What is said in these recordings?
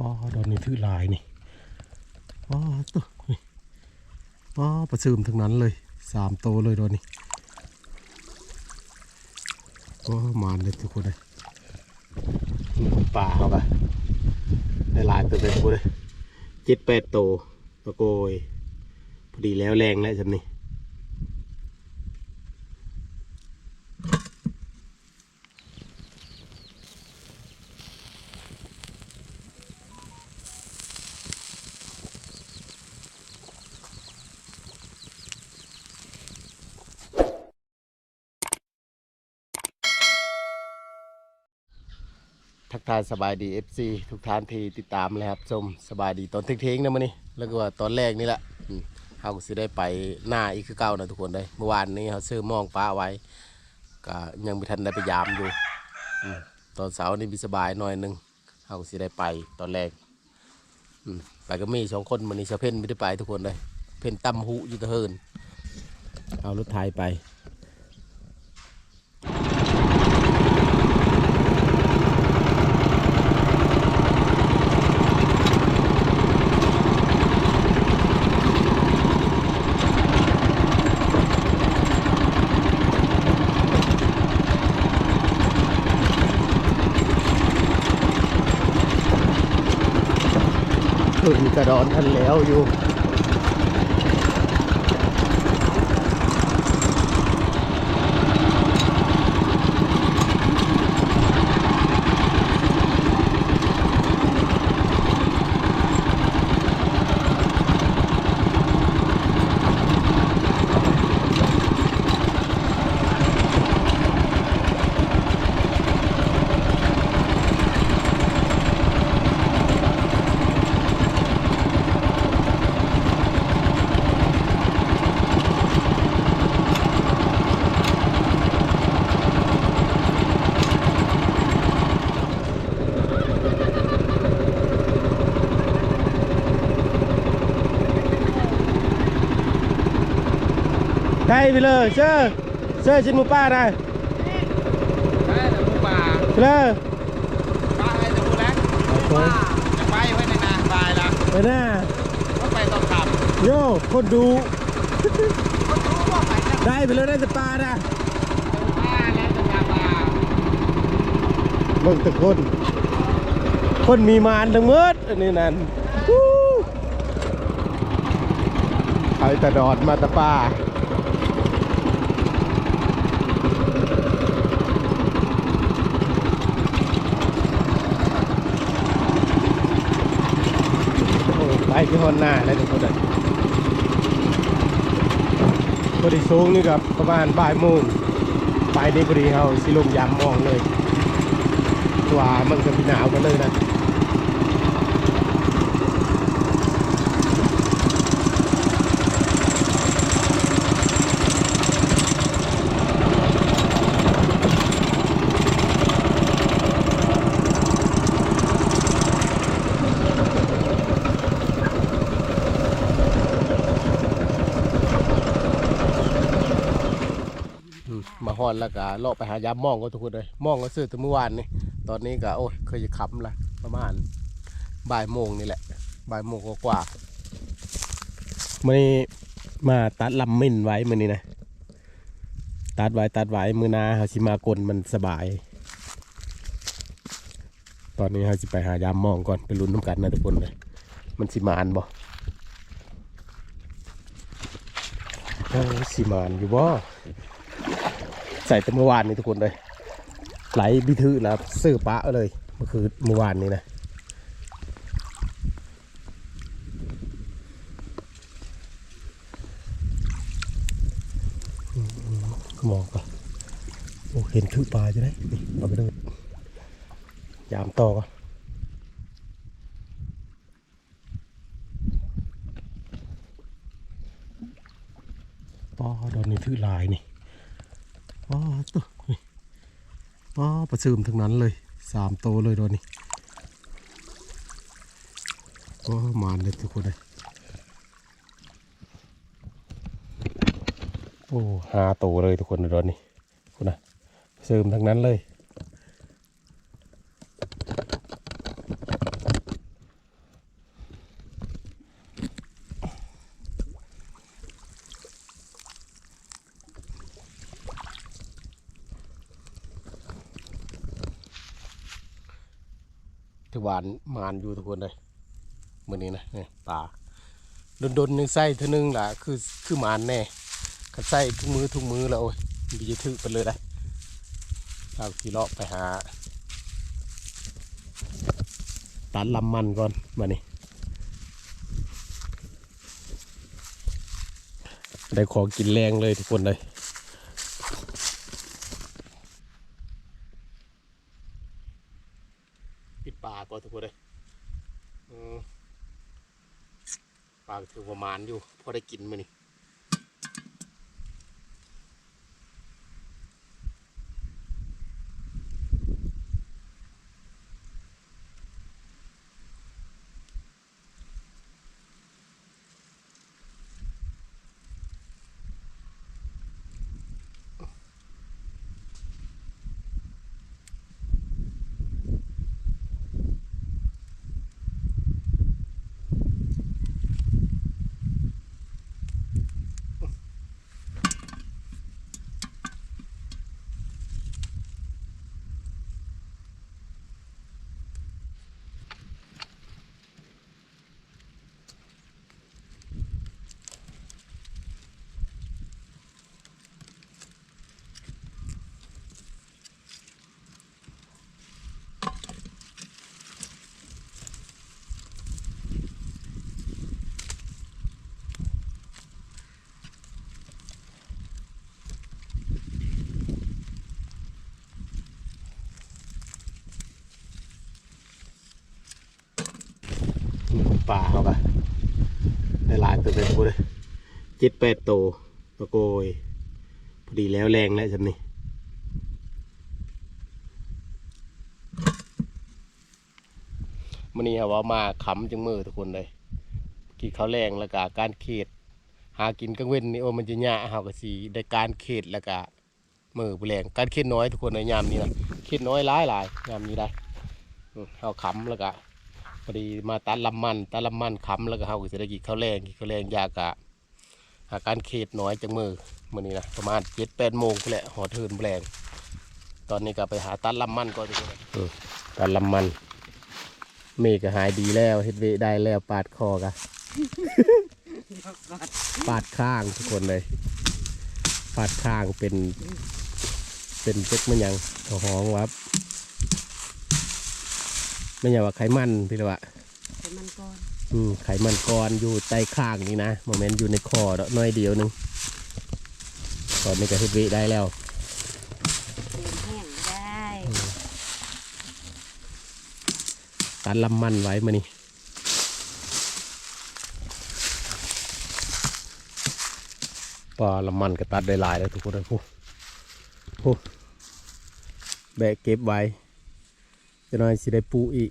ปอดอนนี้ถือลายนี่ปอตัวนี่ปอประซึมทั้งนั้นเลยสามโตเลยดอนนี้ก็มานเลยทุกคนเลยป่าเข้าไปได้ลายตัวเลยทุกคนเลยเจ็ดแปดโตวปะโกยพอดีแล้วแรงแล้วจำนี่ ทักทายสบายดี FC ทุกท่านที่ติดตามเลยครับชมสบายดีตอนเที่งๆนะมันนี่แล้วก็ตอนแรกนี่แหละอืมเขาก็สิได้ไปหน้าอีกคือเก่านะทุกคนได้เมื่อวานนี้เขาซื้อมองป้าไว้ก็ยังไม่ทันได้ไปยามอยู่อืมตอนเสาร์นี่มีสบายหน่อยหนึงเขาก็สิได้ไปตอนแรกอืมไปก็มีสองคนมันนี่เสะเพ่นไม่ได้ไปทุกคนเลยเพ่นตั้มหุอยู่ตะเฮินเอารถไทยไป ถึงกระดอนทันแล้วอยู่ ได้ไปเลยเชื่อเชื่อชินหมูป้าได้ได้แต่ผู้ป่าเลยป้าอะไรจะพูดแล้วป้าจะไปไว้ในนาตายละไปหน้าก็ไปต้องขับโย่คนดูก็รู้ว่าไปจะได้ไปเลยได้แต่ปลานะป้าแล้วจะพาปลาเบิ่งแต่คน คนมีมารทั้งหมดอันนี้นั่นฮู้เอาแต่ดอดมาแต่ปลาโอ้ไป ที่ฮอนหน้าแล้วทุกคนเลยพอดีสูงนี่กับประมาณบ่ายโมงไปนี่พอดีเขาสิลมยามมองเลยตัวมันก็มีหนาวกันเลยนะ อนแล้วก็เลาะไปหายามมองก็ทุกคนเลยมองก็ซื้อแต่เมื่อวานนี่ตอนนี้ก็โอ้ยเคยจะขับละประมาณบ่ายโมงนี่แหละบ่ายโมงกว่าๆมื่อนี้มาตัดลำมินไว้มื่อนี้นะตัดไว้ตัดไว้มือนาเขาสิมากลมันสบาย ตอนนี้เขาสิไปหายามมองก่อนไปลุ้นน้ำกันนะทุกคนเลยมันสิมานบ่เอ้สิมานอยู่บ่ ใส่แต่เมื่อวานนี่ทุกคนเลย ไหลบิทือแล้วซื้อปะเลยเมื่อคืนเมื่อวานนี้นะมองก่อนโอ้เห็นถือปลาจะได้นี่เอาไปเลยยามต่อก่อนปอดอนนี้ถือลายนี่ ปอตัวนี่อ๋อประซึมทั้งนั้นเลยสามโตเลยตอนนี้ก็มานเลยทุกคนเลยโอ้หาโตเลยทุกคนในตอนนี้คุณนะประซึมทั้งนั้นเลย ถือหวานมานอยู่ทุกคนเลยมือนี้นะนี่ปลาดนๆยังใส่เท่านึงล่ะคือคือมานแน่คันใส่ทุกมือทุกมือแล้วโอ้ยมันจะถึกไปเลยได้เอากี่เลาะไปหาตัดลำมันก่อนมานี่ได้ของกินแรงเลยทุกคนเลย ปิดปากก่อนทุกคนเลยอืม ปลาถือประมาณอยู่พอได้กินมานี่ ปลาเขาปะได้หลายตัวเลยทุกคนเลยเจ็ดแปดตัวตะโกยพอดีแล้วแรงแล้วจำนี่มันนี่เอาว่ามาขำจังมือทุกคนเลยกี่เขาวแรงแล้วก็การเขตหากินกลางเว้นนี่โอ้มันจะยากเฮาก็สิได้การเขตแล้วก็มือผู้แรงการเขตน้อยทุกคนในยามนี้นะเขตน้อยหลายหลายยามนี้ได้เฮาขำแล้วก็ พอดีมาตัดลำมันตัดลำมันขำแล้วก็เฮาก็สิได้กินข้าวแรงกินข้าวแรงยากะหาการเขตน้อยจังมือมื้อนี้นะประมาณ7-8โมงพุ่นแหละหอเทินแรงตอนนี้ก็ไปหาตัดลำมันก่อนตัดลำมัน เมฆก็หายดีแล้วเฮ็ดเวได้แล้วปาดคอกะปาดข้างทุกคนเลยปาดข้างเป็น เป็นเจ็กมันยังเอหองวับ ไม่ใช่ว่าไขมันพี่ละวะแต่มันก่อนอืมไขมันก้อนอยู่ใต้ข้างนี่นะโมเมนต์อยู่ในคอเนาะน้อยเดียวหนึงตอนนี้ก็เฮ็ดเวิได้แล้วเติมแห้งได้ตัดลำมันไว้มานี่ปลาลำมันก็ตัดได้หลายแล้วทุกคนเลยพูพูแบกเก็บไว้ จะน้อยสิได้ปูอีก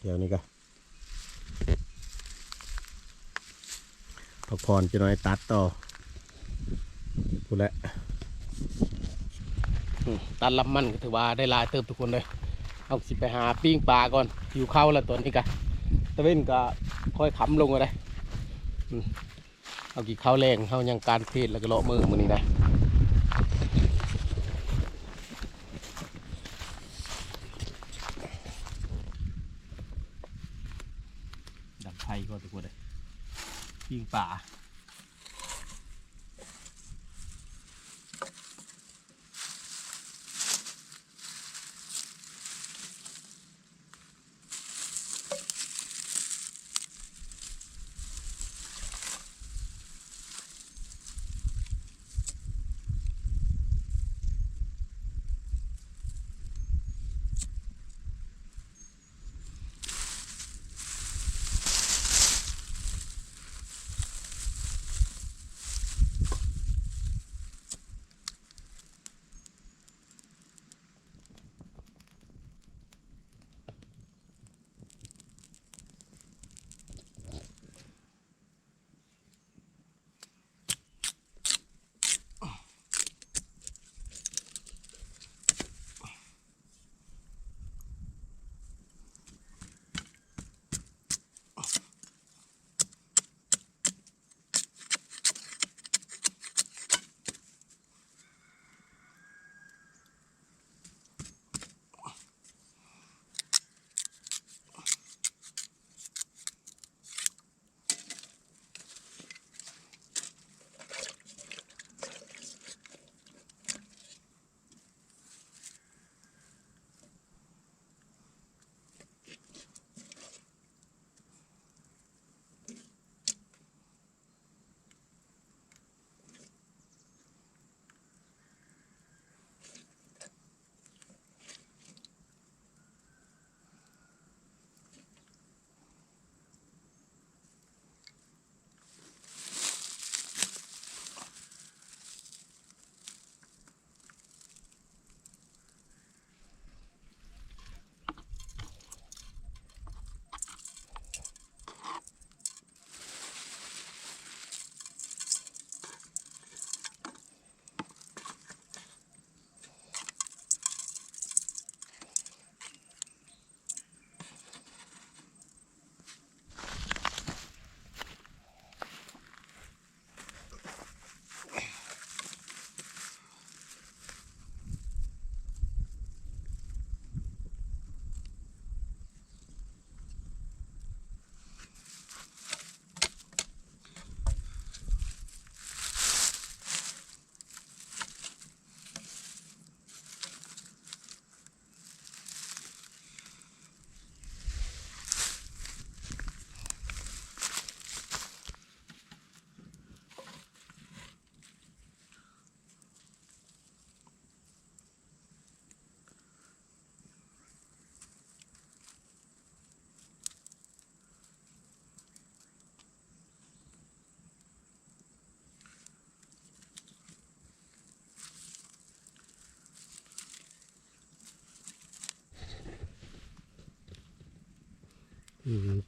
เดี๋ยวนี้ก็พักผ่อนจะน้อยตัดต่อพูดแล้วตัดลำมันก็ถือว่าได้ลายเติมทุกคนเลยเอาสิไปหาปิ้งปลาก่อนหิวข้าวแล้วตัวนี้กะตะเว้นก็ค่อยขำลงก็ได้อืมเอากี่ข้าวแรงเข้ายังการเพศแล้วก็เลาะมือมือนี้นะดับไฟก็ทุกคนเลย ปิ้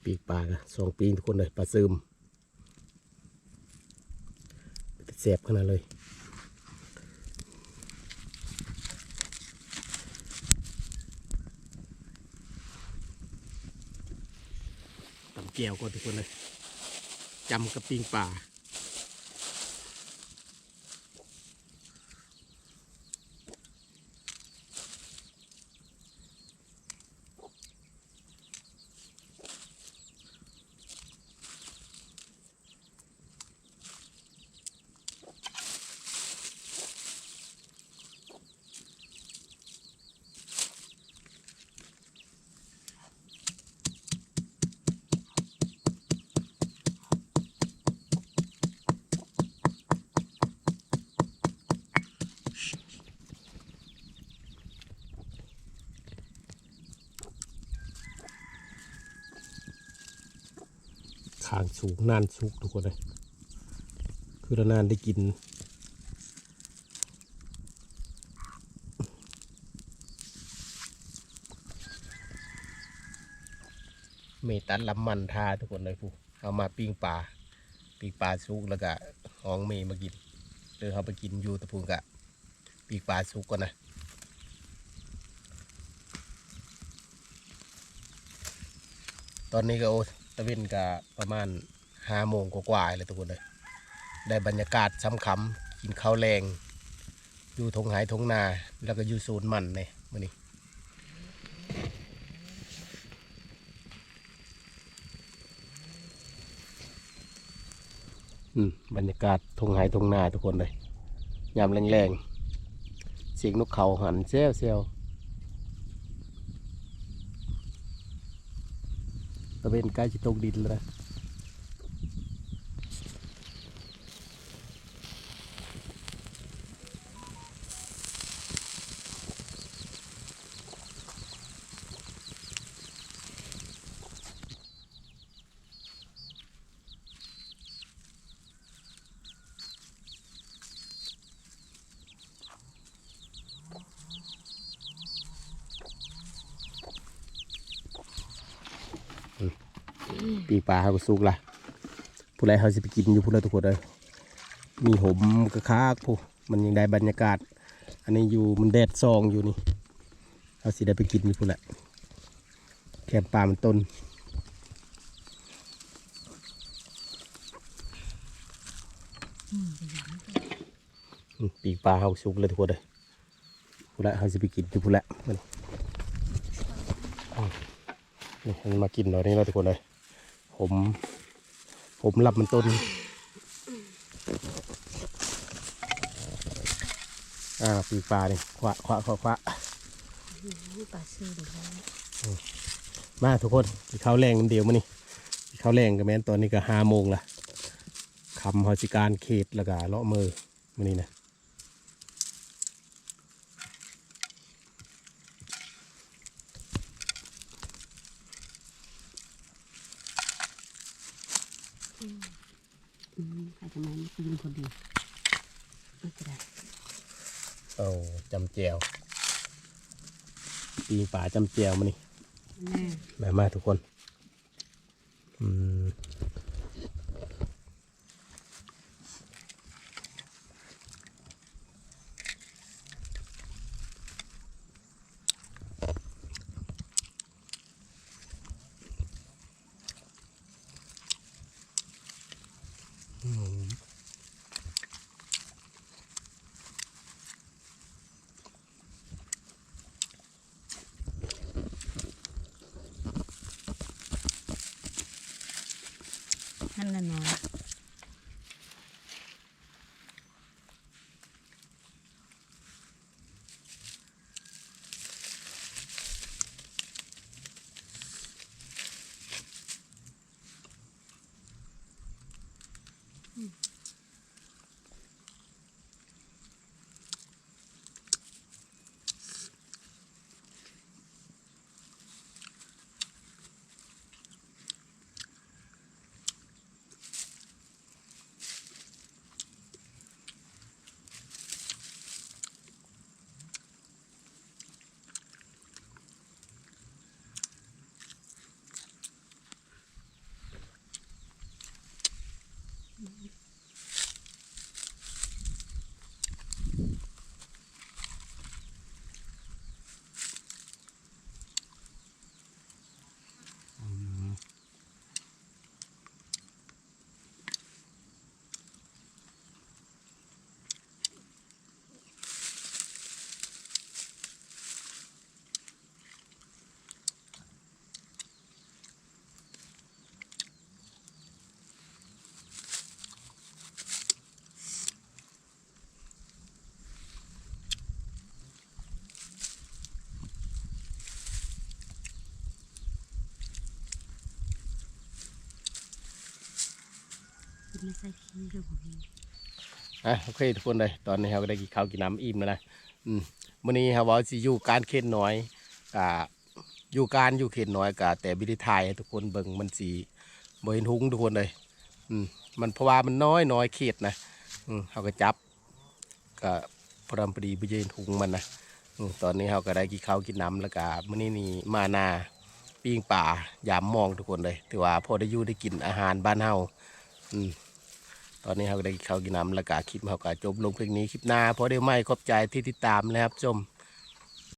ปีกปลากะสองปีทุกคนเลยปลาซึมเสียบขนาดเลยตำเกียวก่อนทุกคนเลยจำกับปิงป่า ขางสูงนานสุกทุกคนเลยคือเรานานได้กินเมตันลำมันทาทุกคนเลยผู้เอามาปิ้งปลาปิ้งปลาสุกแล้วก็ห้องเมมากินเดี๋ยวเขาไปกินอยู่ตะพุงกะปิ้งปลาสุกก่อนนะตอนนี้ก็โอ ตะเวนก็ประมาณห้าโมงกว่าๆเลยทุกคนเลย ได้บรรยากาศซ้ำคำกินข้าวแรง อยู่ทงหายทงนา แล้วก็อยู่ศูนย์มันเนี่ยมื่อนี้อืมบรรยากาศทงหายทงนาทุกคนเลยยามแรงๆ เสียงนกเขาหันเซลเซล ตะ เวนใกล้จะตกดินแล้ว ปีปลาเขาก็สุกละผู้ไรเขาจะไปกินอยู่ผู้ไรทุกคนเลยมีหมกระคากผู้มันยังได้บรรยากาศ อันนี้อยู่มันแดดซองอยู่นี่เขาสิได้ไปกินอยู่ผู้ละแคมปลามันต้นปีกปลาเขาสุกเลยทุกคนเลยผู้ละเขาจะไปกินอยู่ผู้ละมันมนี่มันมากินเรานี่เราทุกคนเลย ผม ผมรับมันต้น อ่าปีปลาเนี่ยขวะขวะขวะขวะปลาซึมแล้วมาทุกคนกินข้าวแรงเดียวมานี่กินข้าวแรงกันแม่นตอนนี้ก็ห้าโมงละคำหอจิการเขตแล้วก็เลาะมือมานี่นะ อืมใครจะมากินคนเดียวไม่เป็นไรเอาจำเจียวปีกปลาจำเจียวมานี่แม่มามาทุกคน อืม กินไม่ใส่ขี้เรื่องของพี่อะโอเคทุกคนเลยตอนนี้เราก็ได้กินข้าวกินน้ำอิ่มแล้วนะอืมมื้อนี้ครับว่าสิอยู่การเข็นน้อยกะอยู่การอยู่เข็นน้อยกะแต่บิไดทายให้ทุกคนเบิ่งมันสีบ่เห็นหุงทุกคนเลยอืมมันเพราะว่ามันน้อยน้อยเขตนะอืมเขาก็จับก็พอดำพอดีบ่เห็นหุงมันนะอืมตอนนี้เราก็ได้กินข้าวกินน้ำแล้วก็มื้อนี้นี่มานาปิ้งป่ายามมองทุกคนเลยถือว่าพอได้อยู่ได้กินอาหารบ้านเฮาอืม ตอนนี้เราก็ได้เขาวกินน้ำแล้วกาคลิปเขาก็จบลงเพลงนี้คลิปหน้าเพราะเดี๋ยวไม่ขอบใจที่ติดตามนะครับชม